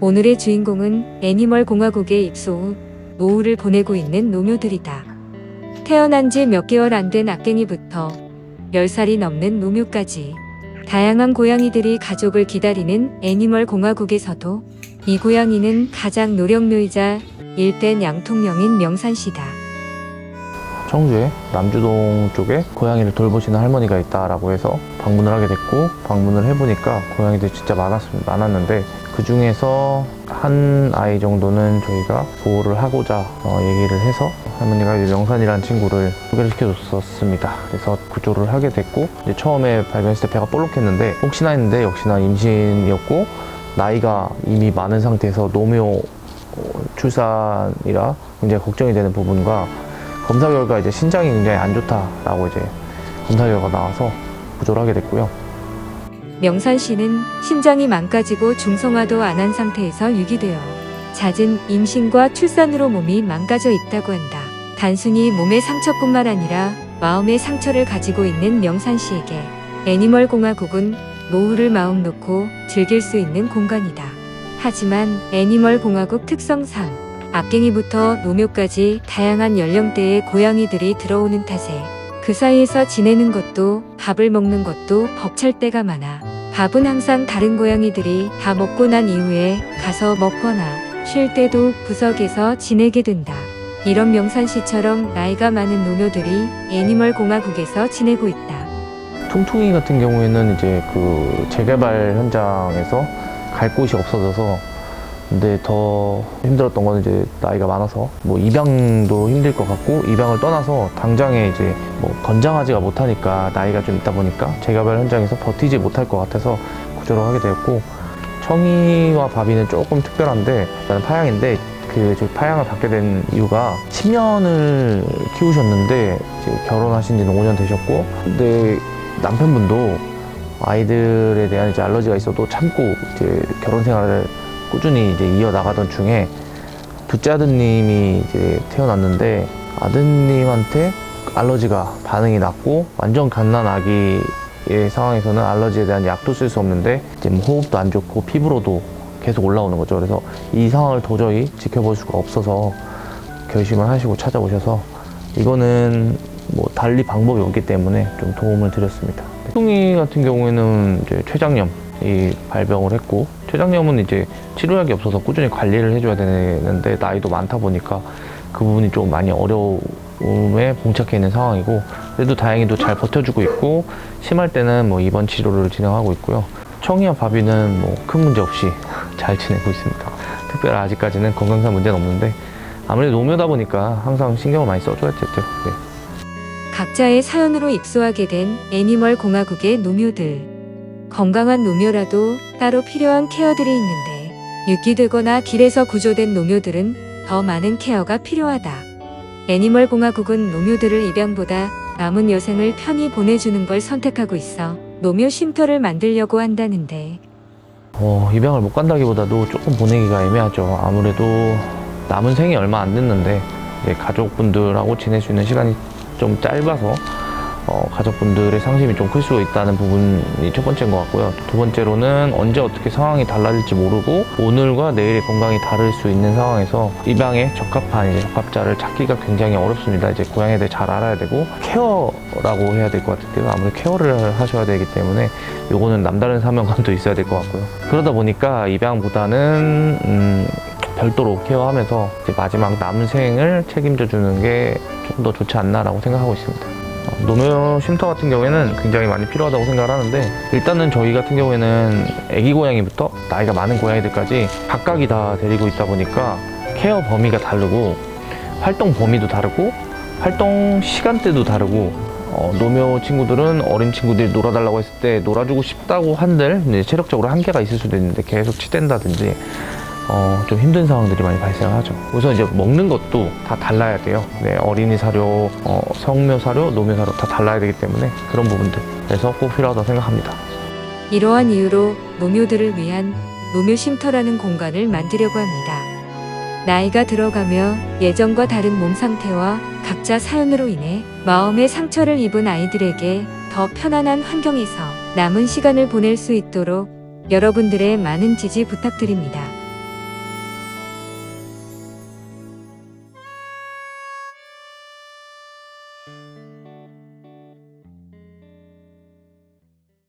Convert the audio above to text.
오늘의 주인공은 애니멀 공화국에 입소 후 노후를 보내고 있는 노묘들이다. 태어난 지 몇 개월 안 된 악갱이부터 10살이 넘는 노묘까지 다양한 고양이들이 가족을 기다리는 애니멀 공화국에서도 이 고양이는 가장 노령묘이자 일대 양통령인 명산시다. 청주에 남주동 쪽에 고양이를 돌보시는 할머니가 있다라고 해서 방문을 하게 됐고 방문을 해보니까 고양이들이 진짜 많았, 많았는데 그 중에서 한 아이 정도는 저희가 보호를 하고자 어, 얘기를 해서 할머니가 이제 명산이라는 친구를 소개를 시켜줬었습니다. 그래서 구조를 하게 됐고 이제 처음에 발견했을 때 배가 볼록했는데 혹시나 했는데 역시나 임신이었고 나이가 이미 많은 상태에서 노묘 어, 출산이라 굉장히 걱정이 되는 부분과 검사 결과 이제 신장이 굉장히 안 좋다라고 이제 검사 결과 나와서 구조를 하게 됐고요. 명산 씨는 심장이 망가지고 중성화도 안 한 상태에서 유기되어 잦은 임신과 출산으로 몸이 망가져 있다고 한다. 단순히 몸의 상처뿐만 아니라 마음의 상처를 가지고 있는 명산 씨에게 애니멀 공화국은 노후를 마음 놓고 즐길 수 있는 공간이다. 하지만 애니멀 공화국 특성상 앞갱이부터 노묘까지 다양한 연령대의 고양이들이 들어오는 탓에 그 사이에서 지내는 것도 밥을 먹는 것도 벅찰 때가 많아 밥은 항상 다른 고양이들이 다 먹고 난 이후에 가서 먹거나 쉴 때도 구석에서 지내게 된다. 이런 명산 씨처럼 나이가 많은 노묘들이 애니멀 공화국에서 지내고 있다. 퉁퉁이 같은 경우에는 이제 그 재개발 현장에서 갈 곳이 없어져서 근데 더 힘들었던 거는 이제 나이가 많아서 뭐 입양도 힘들 것 같고 입양을 떠나서 당장에 이제 뭐 건장하지가 못하니까 나이가 좀 있다 보니까 재개발 현장에서 버티지 못할 것 같아서 구조를 하게 되었고 청이와 바비는 조금 특별한데 일단 파양인데 그 파양을 받게 된 이유가 10년을 키우셨는데 이제 결혼하신 지는 5년 되셨고 근데 남편분도 아이들에 대한 이제 알러지가 있어도 참고 이제 결혼 생활을 꾸준히 이제 이어 나가던 중에 둘째 아드님이 이제 태어났는데 아드님한테 알러지가 반응이 났고 완전 갓난 아기의 상황에서는 알러지에 대한 약도 쓸 수 없는데 이제 뭐 호흡도 안 좋고 피부로도 계속 올라오는 거죠. 그래서 이 상황을 도저히 지켜볼 수가 없어서 결심을 하시고 찾아오셔서 이거는 뭐 달리 방법이 없기 때문에 좀 도움을 드렸습니다. 뚱이 같은 경우에는 이제 췌장염이 발병을 했고 췌장염은 이제 치료약이 없어서 꾸준히 관리를 해줘야 되는데 나이도 많다 보니까 그 부분이 좀 많이 어려움에 봉착해 있는 상황이고 그래도 다행히도 잘 버텨주고 있고 심할 때는 뭐 입원 치료를 진행하고 있고요. 청이와 바비는 뭐 큰 문제 없이 잘 지내고 있습니다. 특별히 아직까지는 건강상 문제는 없는데 아무래도 노묘다 보니까 항상 신경을 많이 써줘야겠죠. 네. 각자의 사연으로 입소하게 된 애니멀 공화국의 노묘들. 건강한 노묘라도 따로 필요한 케어들이 있는데 유기되거나 길에서 구조된 노묘들은 더 많은 케어가 필요하다. 애니멀 공화국은 노묘들을 입양보다 남은 여생을 편히 보내주는 걸 선택하고 있어 노묘 쉼터를 만들려고 한다는데 어, 입양을 못 간다기보다도 조금 보내기가 애매하죠. 아무래도 남은 생이 얼마 안 됐는데 이제 가족분들하고 지낼 수 있는 시간이 좀 짧아서 어, 가족분들의 상심이 좀 클 수 있다는 부분이 첫 번째인 것 같고요. 두 번째로는 언제 어떻게 상황이 달라질지 모르고 오늘과 내일의 건강이 다를 수 있는 상황에서 입양에 적합한 이제 적합자를 찾기가 굉장히 어렵습니다. 이제 고양이에 대해 잘 알아야 되고 케어라고 해야 될 것 같은데요. 아무래도 케어를 하셔야 되기 때문에 요거는 남다른 사명감도 있어야 될 것 같고요. 그러다 보니까 입양보다는 음, 별도로 케어하면서 이제 마지막 남은 생을 책임져 주는 게 조금 더 좋지 않나라고 생각하고 있습니다. 어, 노묘 쉼터 같은 경우에는 굉장히 많이 필요하다고 생각을 하는데 일단은 저희 같은 경우에는 아기 고양이부터 나이가 많은 고양이들까지 각각이 다 데리고 있다 보니까 케어 범위가 다르고 활동 범위도 다르고 활동 시간대도 다르고 어, 노묘 친구들은 어린 친구들이 놀아달라고 했을 때 놀아주고 싶다고 한들 체력적으로 한계가 있을 수도 있는데 계속 치댄다든지 어, 좀 힘든 상황들이 많이 발생하죠. 우선 이제 먹는 것도 다 달라야 돼요. 네, 어린이 사료, 어, 성묘 사료, 노묘 사료 다 달라야 되기 때문에 그런 부분들. 그래서 꼭 필요하다고 생각합니다. 이러한 이유로 노묘들을 위한 노묘 쉼터라는 공간을 만들려고 합니다. 나이가 들어가며 예전과 다른 몸 상태와 각자 사연으로 인해 마음의 상처를 입은 아이들에게 더 편안한 환경에서 남은 시간을 보낼 수 있도록 여러분들의 많은 지지 부탁드립니다.